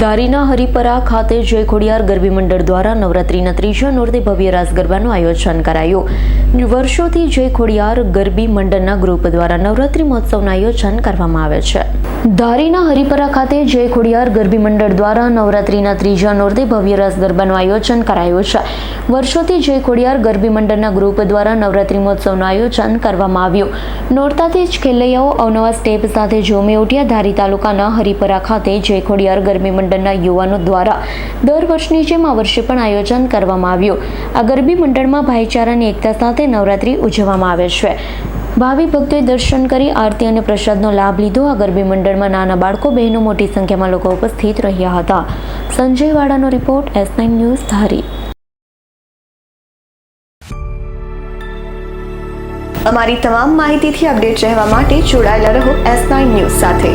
ધારીના હરિપરા ખાતે જય ખોડિયાર ગરબી મંડળ દ્વારા નવરાત્રીના ત્રીજા નોરતે ભવ્ય રાસ ગરબાનું આયોજન કરાયું. વર્ષોથી જય ખોડિયાર ગરબી મંડળના ગ્રુપ દ્વારા નવરાત્રિ મહોત્સવનું આયોજન કરવામાં આવે છે. ધારીના હરિપરા ખાતે જય ખોડિયાર ગરબી મંડળ દ્વારા નવરાત્રિના ત્રીજા નોરતે ભવ્ય રાસ ગરબાનું આયોજન કરાયું છે. વર્ષોથી જય ખોડિયાર ગરબી મંડળના ગ્રુપ દ્વારા નવરાત્રિ મહોત્સવનું આયોજન કરવામાં આવ્યું. નોરતાથી જ ખેલૈયાઓ અવનવા સ્ટેપ સાથે ઝૂમી ઉઠ્યા ધારી તાલુકાના હરિપરા ખાતે જય ખોડિયાર ગરબી મંડળના યુવાનો દ્વારા દર વર્ષની જેમ આ વર્ષે પણ આયોજન કરવામાં આવ્યું. આ ગરબી મંડળમાં ભાઈચારાની એકતા સાથે નવરાત્રી ઉજવવામાં આવે છે. ભાવિ ભક્તોએ દર્શન કરી આરતી અને પ્રસાદનો લાભ લીધો. આ ગરબી મંડળમાં નાના બાળકો, બહેનો, મોટી સંખ્યામાં લોકો ઉપસ્થિત રહ્યા હતા. Sanjay વાડાનો report S nine news Dhari. અમારી તમામ માહિતીથી અપડેટ રહેવા માટે જોડાયેલા રહો એસ નાઇન ન્યૂઝ સાથે.